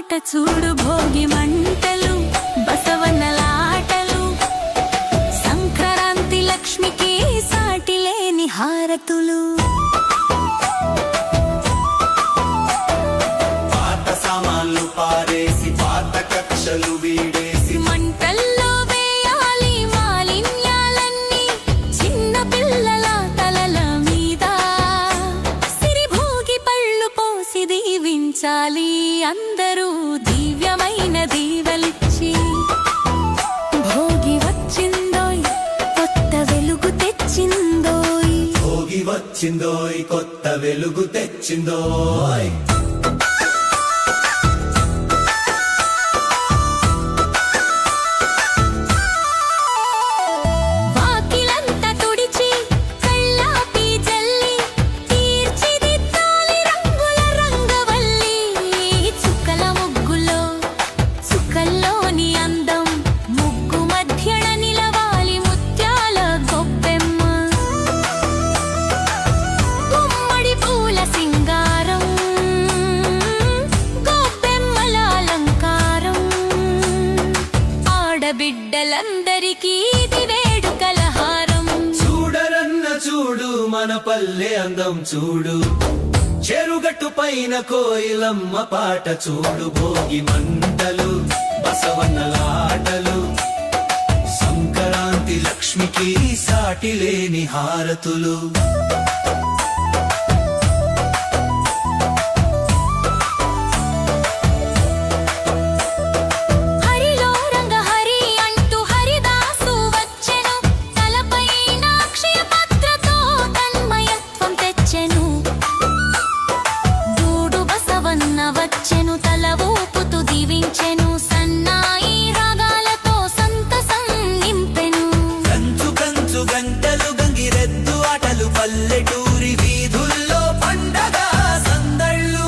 పాట చూడు భోగి మంటలు బసవన్నలాటలు సంక్రాంతి లక్ష్మికి సాటి లేని హారతులు. పాత సామాన్లు పారేసి పాత కక్షలు వీడేసి. మంటల్లో వేయాలి మాలిన్యాలన్నీ చిన్న పిల్లల తలల మీద. సిరిభోగి పళ్ళు పోసి దీవించాలి అందరూ. భోగి వచ్చిందోయ్ కొత్త వెలుగు తెచ్చిందోయ్ మన పల్లె అందం చూడు. చెరుగట్టు పైన కోయిలమ్మ పాట చూడు. భోగి మంటలు బసవన్నలాటలు. సంక్రాంతి లక్ష్మికి సాటి లేని హారతులు. వచ్చెను తల ఊపుతూ దీవించెను సన్నాయి రాగాలతో సంతసం నింపెను. కంచు కంచు గంటలు గంగిరెద్దు ఆటలు పల్లెటూరి వీధుల్లో పండగ సందళ్ళు.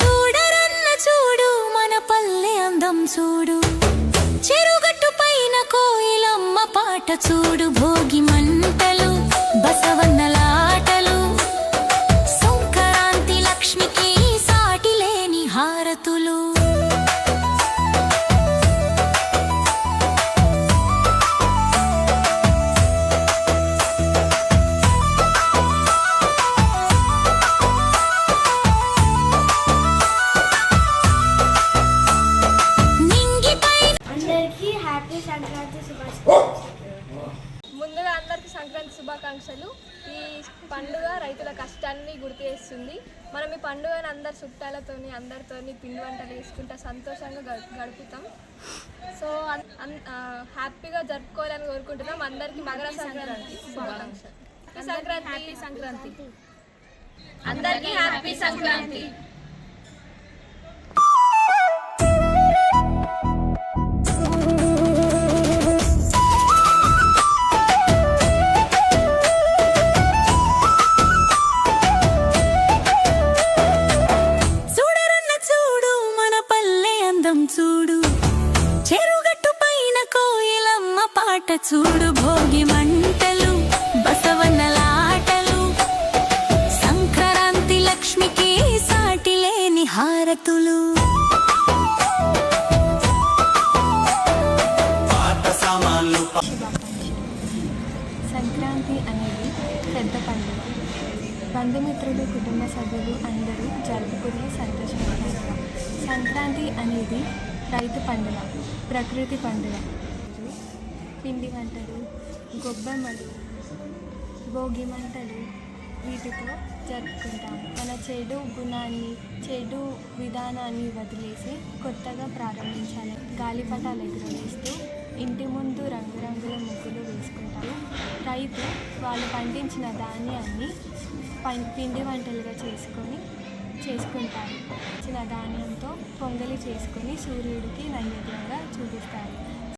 చూడరన్న చూడు మన పల్లె అందం చూడు. చెరుగట్టు పైన కోయిలమ్మ పాట చూడు భోగి మంటలు బసవన్నలాటలు శుభాకాంక్షలు ఈ పండుగ రైతుల కష్టాన్ని గుర్తు చేస్తుంది. మనం ఈ పండుగను అందరు చుట్టాలతోని అందరితోని పిండి వంటలు వేసుకుంటా సంతోషంగా గడు- గడుపుతాం. సో హ్యాపీగా జరుపుకోవాలని కోరుకుంటున్నాం. అందరికీ మకర సంక్రాంతి శుభాకాంక్షలు. సంక్రాంతి హ్యాపీ సంక్రాంతి. అందరికీ హ్యాపీ సంక్రాంతి. అందం చూడు. చెరుగట్టు పైన కోయిలమ్మ పాట చూడు. భోగి మంటలు బసవన్నలాటలు సంక్రాంతి లక్ష్మికి సాటి లేని హారతులు. సంక్రాంతి అనేది పెద్ద పండుగ. బంధుమిత్రులు కుటుంబ సభ్యులు అందరూ సంక్రాంతి అనేది రైతు పండుగ ప్రకృతి పండుగ. పిండి వంటలు గొబ్బెమ్మలు భోగి మంటలు వీటితో జరుపుకుంటాం. మన చెడు గుణాన్ని చెడు విధానాన్ని వదిలేసి కొత్తగా ప్రారంభించాలి. గాలిపటాలు ఎగురవేస్తూ ఇంటి ముందు రంగురంగుల ముగ్గులు వేసుకుంటారు రైతు వాళ్ళు పండించిన ధాన్యాన్ని పం- పిండి వంటలుగా చేసుకొని చేసుకుంటారు. చిన్న ధాన్యంతో పొంగలి చేసుకొని సూర్యుడికి నైవేద్యంగా చూపిస్తారు.